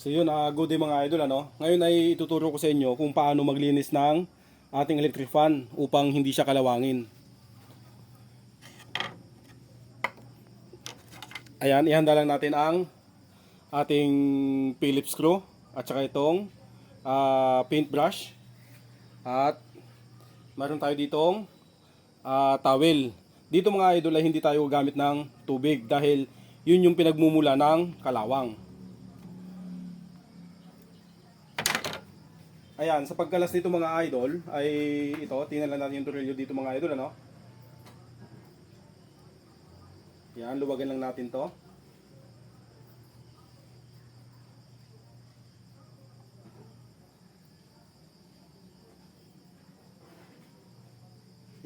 So yun, ah, good day mga idol ano. Ngayon ay ituturo ko sa inyo kung paano maglinis ng ating electric fan upang hindi siya kalawangin. Ayan, ihanda lang natin ang ating Phillips screw at saka itong ah, paintbrush at meron tayo ditong ah, towel. Dito mga idol ay hindi tayo gamit ng tubig dahil yun yung pinagmumula ng kalawang. Ayan, sa pagkalas nito mga idol, ay ito, tingnan lang natin yung tornilyo dito mga idol, ano? Yan, luwagan lang natin to.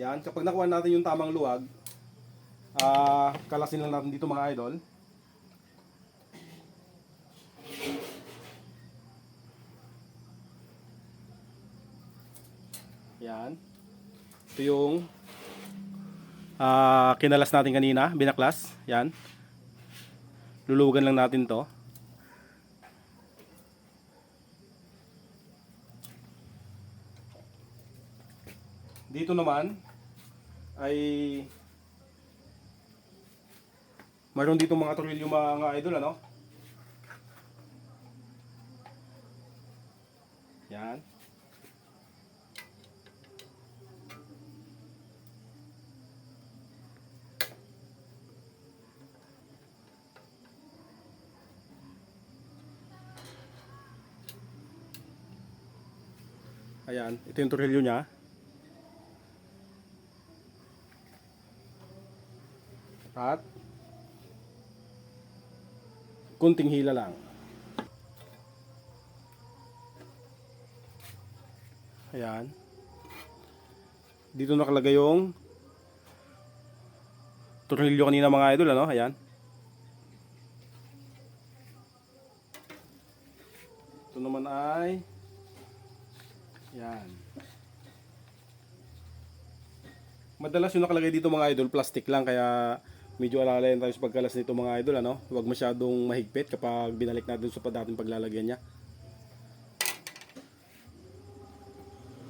Yan, kapag nakuha natin yung tamang luwag, ah, kalasin lang natin dito mga idol. Yan. Ito yung ah, kinalas natin kanina, binaklas. Yan. Luluwagan lang natin to. Dito naman ay mayroon dito mga tornilyo mga idol ano. Yan. Ayan, ito yung tornilyo niya. At kunting hila lang. Ayan. Dito nakalagay yung tornilyo kanina mga idol, ano? Ayan. Ito naman ay yan. Madalas yung nakalagay dito mga idol, plastic lang kaya medyo alalayan tayo sa pagkalas nito mga idol ano. Huwag masyadong mahigpit kapag binalik natin sa dating paglalagyan niya.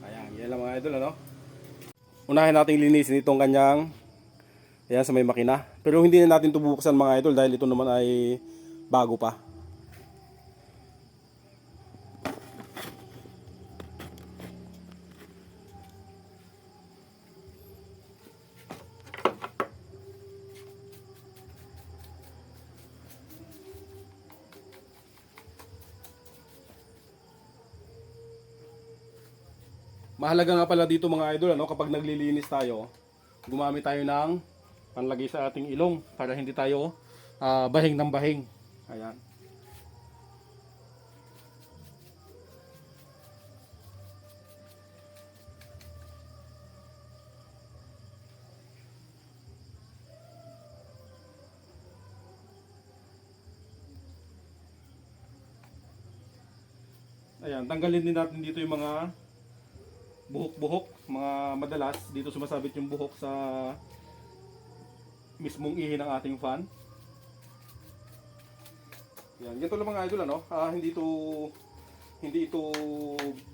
Ayan, yan lang mga idol ano. Unahin nating linisin itong kanyang Ayan sa may makina. Pero hindi na natin ito bubuksan mga idol dahil ito naman ay bago pa. Mahalaga nga pala dito mga idol, ano, kapag naglilinis tayo, gumamit tayo ng panlagay sa ating ilong para hindi tayo ah, bahing ng bahing. Ayan. Ayan, tanggalin din natin dito yung mga buhok-buhok, mga madalas dito sumasabit yung buhok sa mismong ihi ng ating fan. Yan, ganito lang mga idol ano, ah, hindi ito hindi ito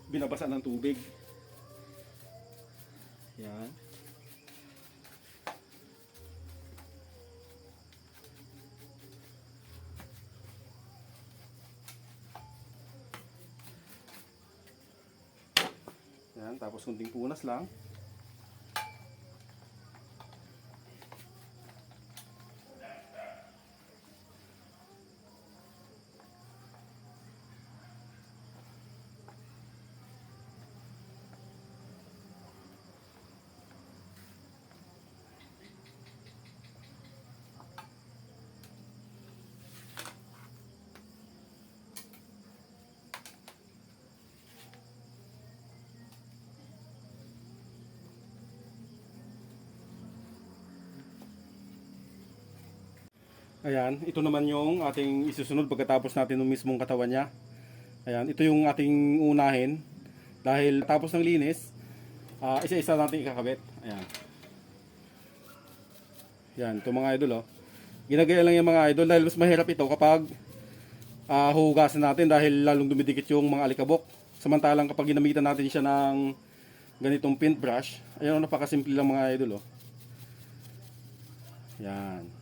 binabasa ng tubig. Yan. Tapos kunting punas lang. Ayan, ito naman yung ating isusunod pagkatapos natin ng mismong katawan niya. Ayan, ito yung ating unahin. Dahil tapos ng linis, ah, isa-isa natin ikakabit. Ayan. Yan, ito mga idol oh. Ginagaya lang yung mga idol dahil mas mahirap ito kapag ah, huhugasan natin dahil lalong dumidikit yung mga alikabok. Samantalang kapag ginamitan natin siya ng ganitong paintbrush, ayun, napakasimple lang mga idol. Oh. Yan.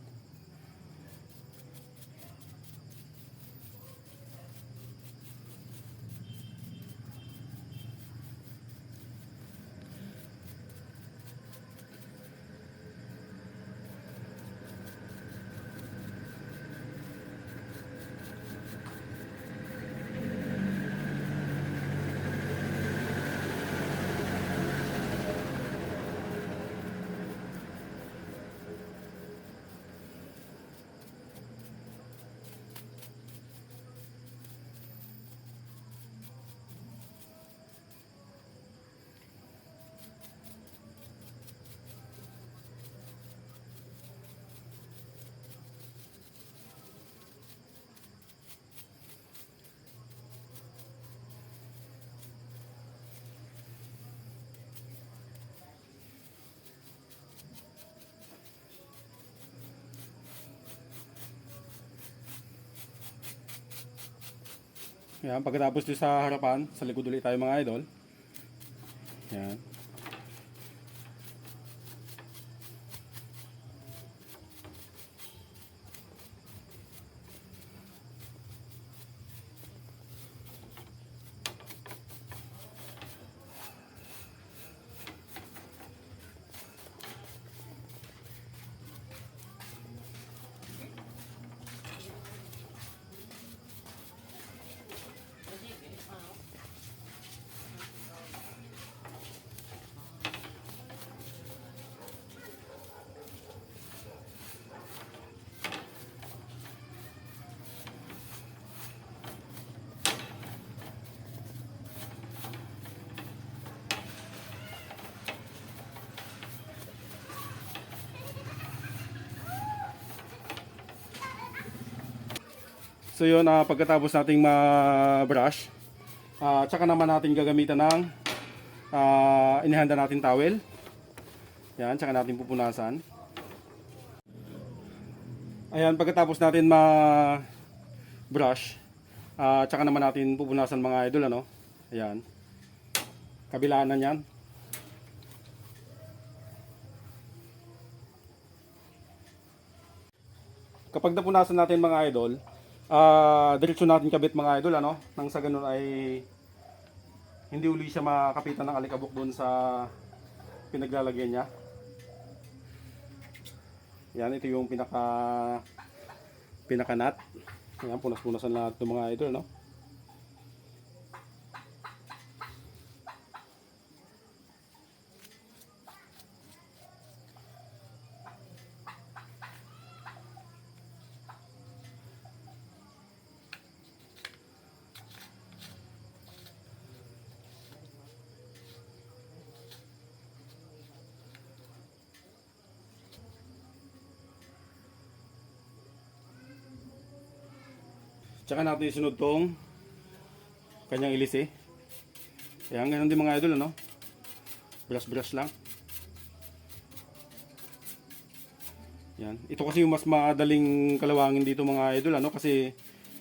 Yan, pagkatapos dito sa harapan, sa likod ulit tayo mga idol. Yan. So yun, ah, pagkatapos nating ma-brush, ah, tsaka naman natin gagamitan ng ah, inihanda natin towel. Yan, tsaka natin pupunasan. Ayan, pagkatapos natin ma-brush, ah, tsaka naman natin pupunasan mga idol, ano? Ayan. Kabilaan na yan. Kapag napunasan natin mga idol, ah diretso natin kabit mga idol ano? Nang sa ganun ay hindi uli siya makapitan ng alikabok doon sa pinaglalagyan niya. Yan ito yung pinaka pinaka nut. Yan punas-punasan lahat ng mga idol no Tsaka natin isunod tong kanyang ilis eh. Ayan, ganun din mga idol, ano? Brush-brush lang. Yan. Ito kasi yung mas madaling kalawangin dito mga idol, ano? Kasi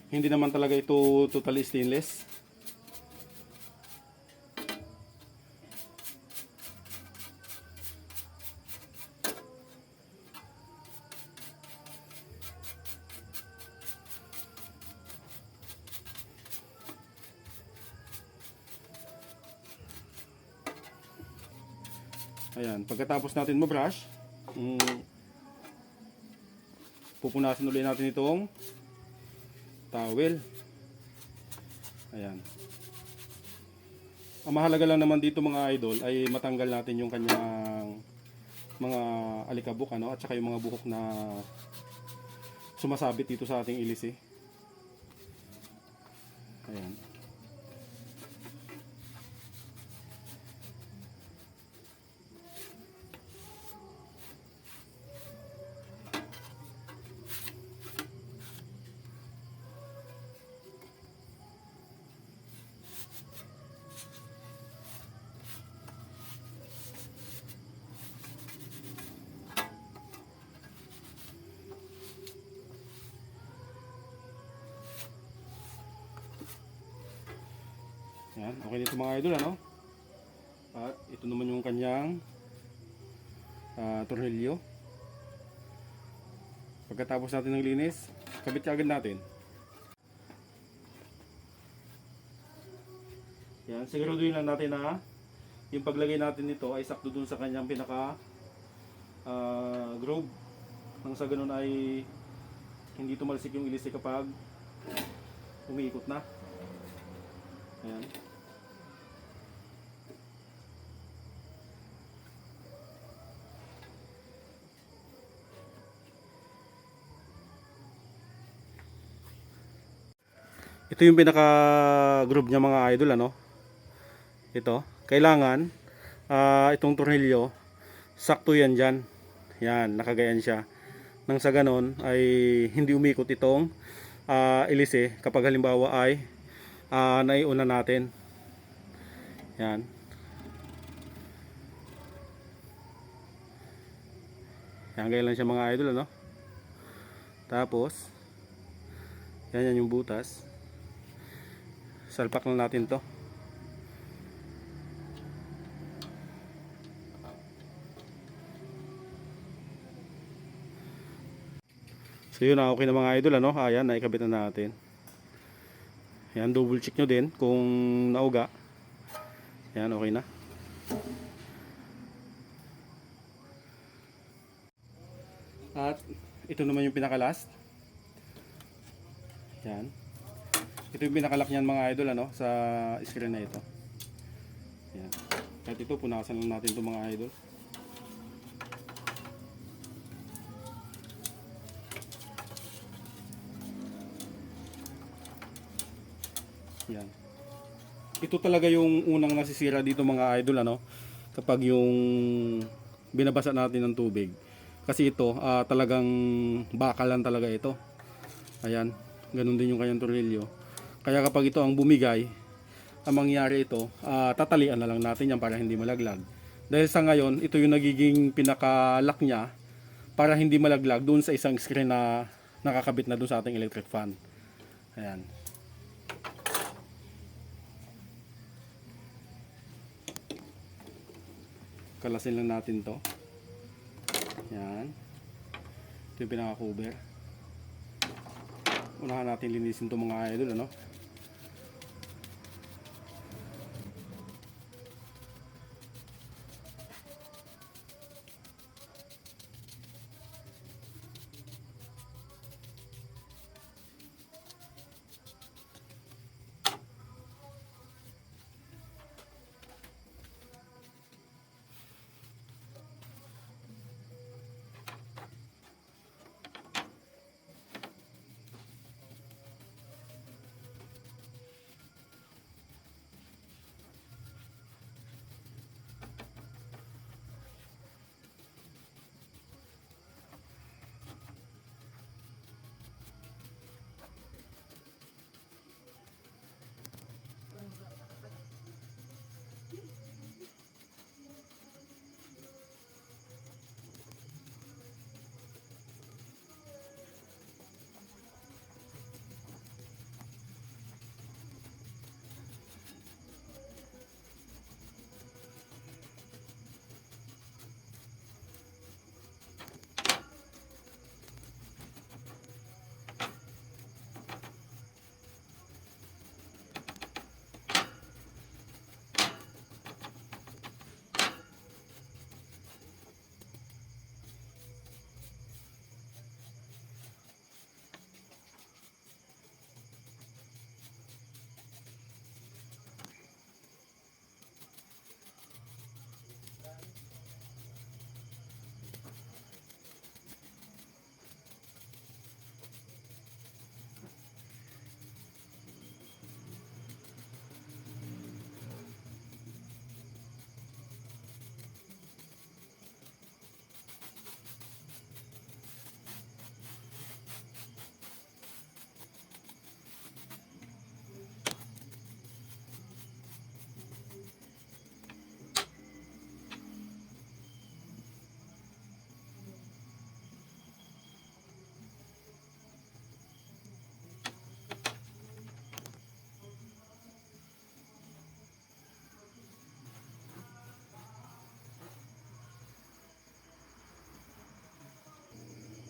hindi naman talaga ito totally stainless. Pagkatapos natin ma-brush, mm, pupunasan ulit natin itong towel. Ayan. Ang mahalaga lang naman dito mga idol ay matanggal natin yung kanyang mga alikabok ano at saka yung mga buhok na sumasabit dito sa ating ilis eh. Ayan. Yan, okay dito mga idol ano. At ito naman yung kanyang ah, tornilyo. Pagkatapos natin ng linis, kabit agad natin. Yan, siguraduhin lang natin na yung paglagay natin nito ay sakto dun sa kanyang pinaka ah, groove. Nang sa ganun ay hindi tumalsik yung ilisi kapag umiikot na. Ayan. Ito yung pinaka group niya mga idol ano. Ito, kailangan ah, itong tornilyo sakto yan diyan. Yan, nakagayan siya. Nang sa ganon ay hindi umikot itong ah, ilise kapag halimbawa ay ah, naiuna natin. Yan. Yan ganyan lang siya mga idol ano. Tapos yan yan yung butas. Salpak na natin to. So yun na okay na mga idol ano. Ayan, naikabit na natin. Yan, double check nyo din kung nauga. Yan, okay na. At ito naman yung pinaka last. Yan. Ito yung pinakalock niyan mga idol ano sa screen na ito. Yan. Kahit ito punasan lang natin 'tong mga idol. Yan. Ito talaga yung unang nasisira dito mga idol ano kapag yung binabasa natin ng tubig. Kasi ito ah, talagang bakalan talaga ito. Ayan, ganun din yung kanyang tornilyo. Kaya kapag ito ang bumigay, ang mangyari ito, ah, tatalian na lang natin yan para hindi malaglag. Dahil sa ngayon, ito yung nagiging pinaka-lock niya para hindi malaglag doon sa isang screen na nakakabit na doon sa ating electric fan. Ayan. Kalasin lang natin to. Yan. Ito yung pinaka-cover. Unahan natin linisin to mga idol, ano?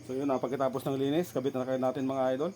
So yun, ah, pagkatapos ng linis, kabit na kayo natin mga idol.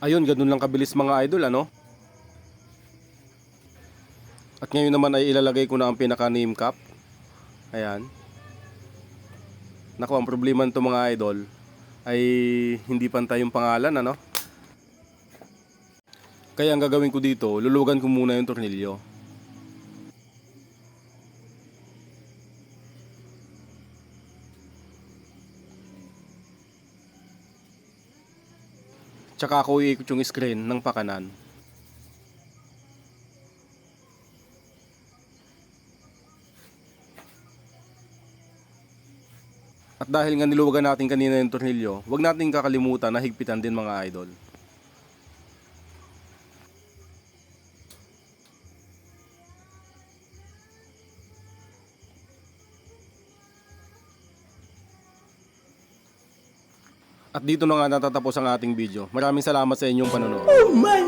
Ayun, ganun lang kabilis mga idol, ano? At ngayon naman ay ilalagay ko na ang pinaka name cap. Ayan. Naku, ang problema nito mga idol ay hindi pantay yung pangalan, ano? Kaya ang gagawin ko dito, lulugan ko muna yung tornilyo. Tsaka ako iikot yung screen ng pakanan. At dahil nga niluwagan natin kanina yung tornilyo, huwag natin kakalimutan na higpitan din mga idol. At dito na nga natatapos ang ating video. Maraming salamat sa inyong panonood. Oh my